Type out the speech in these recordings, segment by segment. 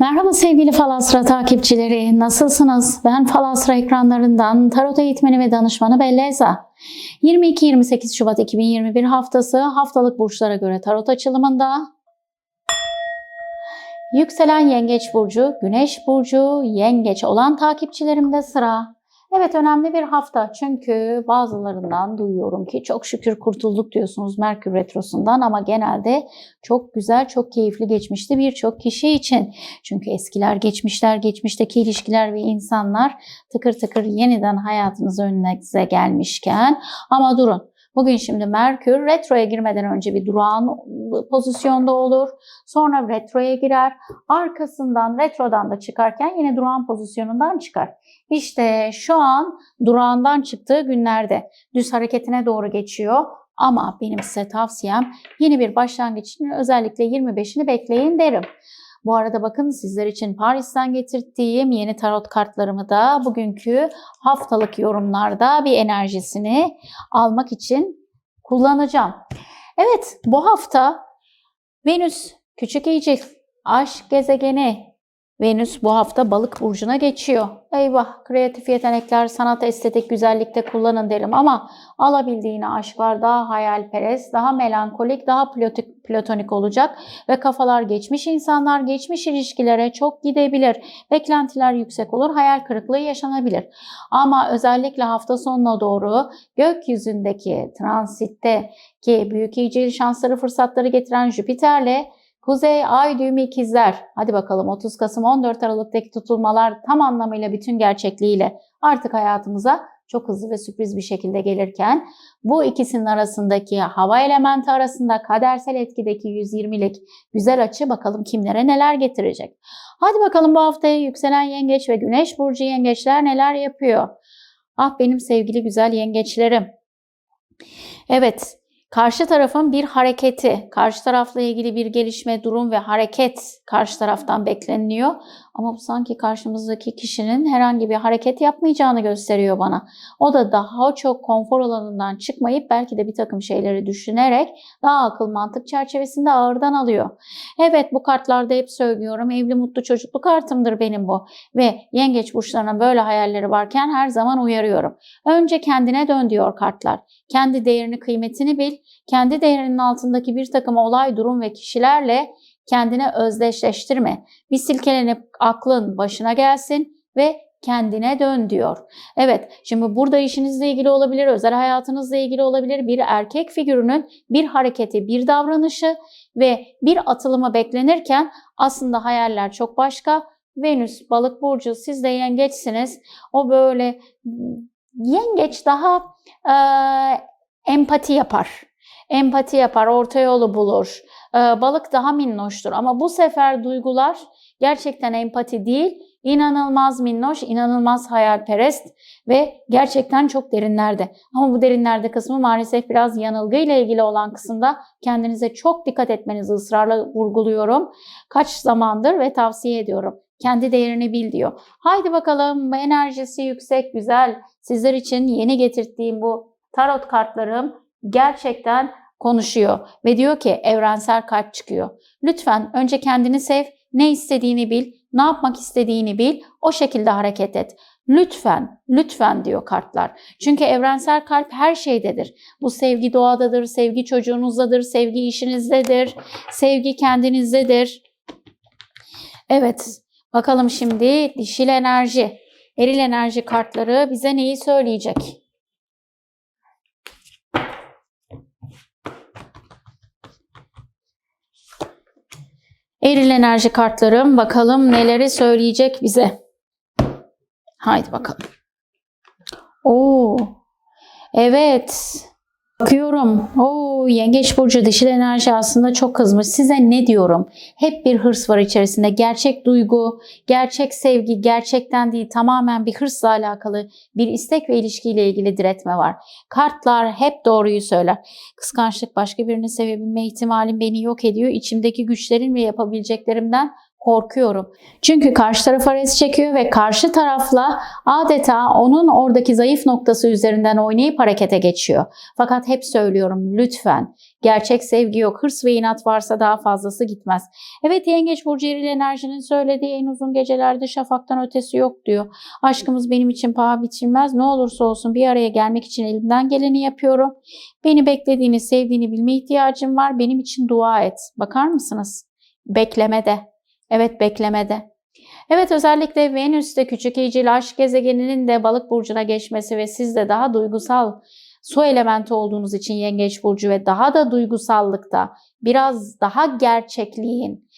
Merhaba sevgili Falasra takipçileri. Nasılsınız? Ben Falasra ekranlarından tarot eğitmeni ve danışmanı Belleza. 22-28 Şubat 2021 haftası haftalık burçlara göre tarot açılımında Yükselen Yengeç Burcu, Güneş Burcu, Yengeç olan takipçilerimde sıra. Evet önemli bir hafta çünkü bazılarından duyuyorum ki çok şükür kurtulduk diyorsunuz Merkür Retrosu'ndan ama genelde çok güzel, çok keyifli geçmişti birçok kişi için. Çünkü eskiler, geçmişler, geçmişteki ilişkiler ve insanlar tıkır tıkır yeniden hayatınız önünüze gelmişken ama durun. Bugün şimdi Merkür retroya girmeden önce bir durağan pozisyonda olur. Sonra retroya girer. Arkasından retrodan da çıkarken yine durağan pozisyonundan çıkar. İşte şu an durağından çıktığı günlerde düz hareketine doğru geçiyor. Ama benim size tavsiyem yeni bir başlangıç için özellikle 25'ini bekleyin derim. Bu arada bakın sizler için Paris'ten getirdiğim yeni tarot kartlarımı da bugünkü haftalık yorumlarda bir enerjisini almak için kullanacağım. Evet bu hafta Venüs küçük iyicil aşk gezegeni Venüs bu hafta balık burcuna geçiyor. Eyvah kreatif yetenekler, sanat, estetik, güzellikte kullanın derim ama alabildiğine aşklar daha hayalperest, daha melankolik, daha platik, platonik olacak ve kafalar geçmiş insanlar geçmiş ilişkilere çok gidebilir. Beklentiler yüksek olur, hayal kırıklığı yaşanabilir. Ama özellikle hafta sonuna doğru gökyüzündeki transitte ki büyük iyicil şansları fırsatları getiren Jüpiter'le Kuzey Ay düğümü ikizler. Hadi bakalım 30 Kasım 14 Aralık'taki tutulmalar tam anlamıyla bütün gerçekliğiyle artık hayatımıza çok hızlı ve sürpriz bir şekilde gelirken bu ikisinin arasındaki hava elementi arasında kadersel etkideki 120'lik güzel açı bakalım kimlere neler getirecek. Hadi bakalım bu haftaya yükselen yengeç ve güneş burcu yengeçler neler yapıyor? Ah benim sevgili güzel yengeçlerim. Evet, Karşı tarafın bir hareketi, karşı tarafla ilgili bir gelişme, durum ve hareket karşı taraftan bekleniliyor. Ama bu sanki karşımızdaki kişinin herhangi bir hareket yapmayacağını gösteriyor bana. O da daha çok konfor alanından çıkmayıp belki de bir takım şeyleri düşünerek daha akıl mantık çerçevesinde ağırdan alıyor. Evet bu kartlarda hep söylüyorum evli mutlu çocuklu kartımdır benim bu. Ve yengeç burçlarına böyle hayalleri varken her zaman uyarıyorum. Önce kendine dön diyor kartlar. Kendi değerini kıymetini bil. Kendi değerinin altındaki bir takım olay, durum ve kişilerle kendine özdeşleştirme. Bir silkelenip aklın başına gelsin ve kendine dön diyor. Evet, şimdi burada işinizle ilgili olabilir, özel hayatınızla ilgili olabilir. Bir erkek figürünün bir hareketi, bir davranışı ve bir atılımı beklenirken aslında hayaller çok başka. Venüs, balık burcu, siz de yengeçsiniz. O böyle yengeç daha e, empati yapar. Empati yapar, orta yolu bulur. E, balık daha minnoştur ama bu sefer duygular gerçekten empati değil, inanılmaz minnoş, inanılmaz hayalperest ve gerçekten çok derinlerde. Ama bu derinlerde kısmı maalesef biraz yanılgı ile ilgili olan kısımda kendinize çok dikkat etmenizi ısrarla vurguluyorum. Kaç zamandır ve tavsiye ediyorum. Kendi değerini bil diyor. Haydi bakalım enerjisi yüksek, güzel. Sizler için yeni getirdiğim bu tarot kartlarım gerçekten konuşuyor ve diyor ki evrensel kalp çıkıyor. Lütfen önce kendini sev, ne istediğini bil, ne yapmak istediğini bil, o şekilde hareket et. Lütfen, lütfen diyor kartlar. Çünkü evrensel kalp her şeydedir. Bu sevgi doğadadır, sevgi çocuğunuzdadır, sevgi işinizdedir, sevgi kendinizdedir. Evet, bakalım şimdi dişil enerji, eril enerji kartları bize neyi söyleyecek? Eril enerji kartlarım bakalım neleri söyleyecek bize. Haydi bakalım. Oo. Evet. Bakıyorum. Oo, yengeç burcu dişil enerji aslında çok kızmış. Size ne diyorum? Hep bir hırs var içerisinde. Gerçek duygu, gerçek sevgi, gerçekten değil tamamen bir hırsla alakalı bir istek ve ilişkiyle ilgili diretme var. Kartlar hep doğruyu söyler. Kıskançlık başka birini sevebilme ihtimalim beni yok ediyor. İçimdeki güçlerin ve yapabileceklerimden korkuyorum. Çünkü karşı tarafa res çekiyor ve karşı tarafla adeta onun oradaki zayıf noktası üzerinden oynayıp harekete geçiyor. Fakat hep söylüyorum lütfen gerçek sevgi yok. Hırs ve inat varsa daha fazlası gitmez. Evet yengeç burcu eril enerjinin söylediği en uzun gecelerde şafaktan ötesi yok diyor. Aşkımız benim için paha biçilmez. Ne olursa olsun bir araya gelmek için elimden geleni yapıyorum. Beni beklediğini, sevdiğini bilme ihtiyacım var. Benim için dua et. Bakar mısınız? Beklemede. Evet beklemede. Evet özellikle Venüs'te küçük iyicil aşk gezegeninin de balık burcuna geçmesi ve siz de daha duygusal su elementi olduğunuz için yengeç burcu ve daha da duygusallıkta biraz daha gerçekliğin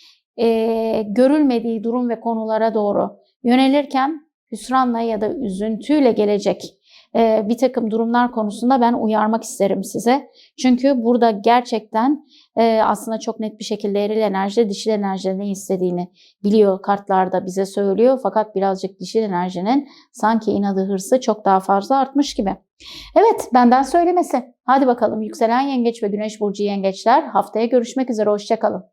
e, görülmediği durum ve konulara doğru yönelirken hüsranla ya da üzüntüyle gelecek e, bir takım durumlar konusunda ben uyarmak isterim size. Çünkü burada gerçekten e, aslında çok net bir şekilde eril enerji dişil enerjinin ne istediğini biliyor kartlarda bize söylüyor. Fakat birazcık dişil enerjinin sanki inadı hırsı çok daha fazla artmış gibi. Evet benden söylemesi. Hadi bakalım yükselen yengeç ve güneş burcu yengeçler haftaya görüşmek üzere hoşçakalın.